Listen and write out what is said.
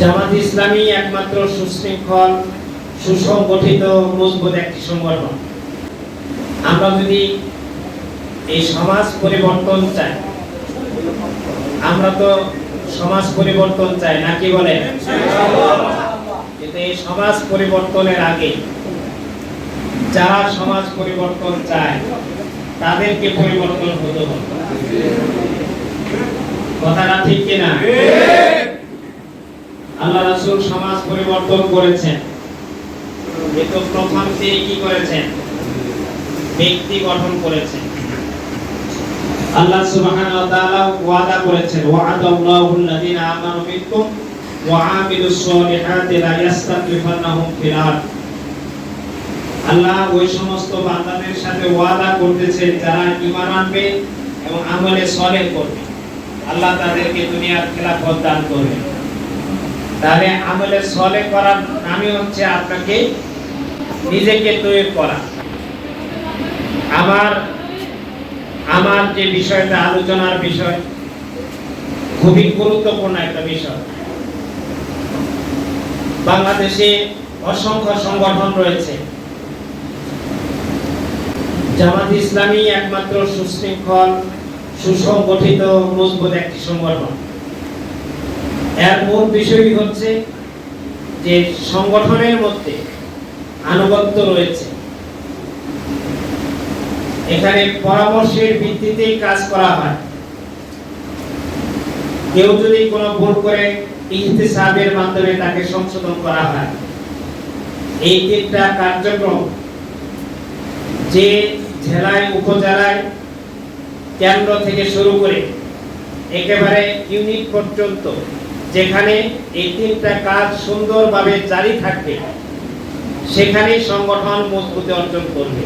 জামাত ইসলামী একমাত্র সুশৃঙ্খল, সুসংগঠিত, মজবুত একটি সংগঠন। আমরা যদি এই সমাজ পরিবর্তন চাই, আমরা তো সমাজ পরিবর্তন চাই, নাকি বলেন? কিন্তু এই সমাজ পরিবর্তনের আগে যারা সমাজ পরিবর্তন চায়, তাদেরকে পরিবর্তন হতে হবে। কথাটা ঠিক কিনা? আল্লাহ রাসূল সমাজ পরিবর্তন করেছেন। কিন্তু প্রথম তিনি কি করেছেন? ব্যক্তি গঠন করেছেন। আল্লাহ সুবহানাহু ওয়া তাআলা ওয়াদা করেছেন, ওয়া'আদাল্লাহু আল্লাযীনা আমানু মিনকুম ওয়া আমিলুস সলিহাতি লা ইস্তাখলিফান্নাহুম ফিল আল্লাহ ওই সমস্ত বান্দাদের সাথে ওয়াদা করতেছেন, যারা ঈমান আনবে এবং আমলে সলেহ করবে। আল্লাহ তাদেরকে দুনিয়ার খেলাফত দান করবে তাহলে আমলে সলে করার নামই হচ্ছে আপনাকে নিজেকে তৈরি করা। আমার আমার যে বিষয়টা আলোচনার বিষয়, খুবই গুরুত্বপূর্ণ একটা বিষয়। বাংলাদেশে অসংখ্য সংগঠন রয়েছে। জামাত ইসলামী একমাত্র সুশৃঙ্খল, সুসংগঠিত, মজবুত একটি সংগঠন। এর মূল বিষয়ই হচ্ছে যে সংগঠনের মধ্যে আনুগত্য রয়েছে। এখানে পরামর্শের ভিত্তিতেই কাজ করা হয়। কেউ যদি কোনো ভুল করে ইহতিসাবের মাধ্যমে তাকে সংশোধন করা হয়। এই তিনটা কার্যক্রম যে জেলায়, উপজেলায় কেন্দ্র থেকে শুরু করে একেবারে ইউনিট পর্যন্ত যেখানে এই তিনটা কাজ সুন্দরভাবে জারি থাকবে সেখানেই সংগঠন মজবুতি অর্জন করবে।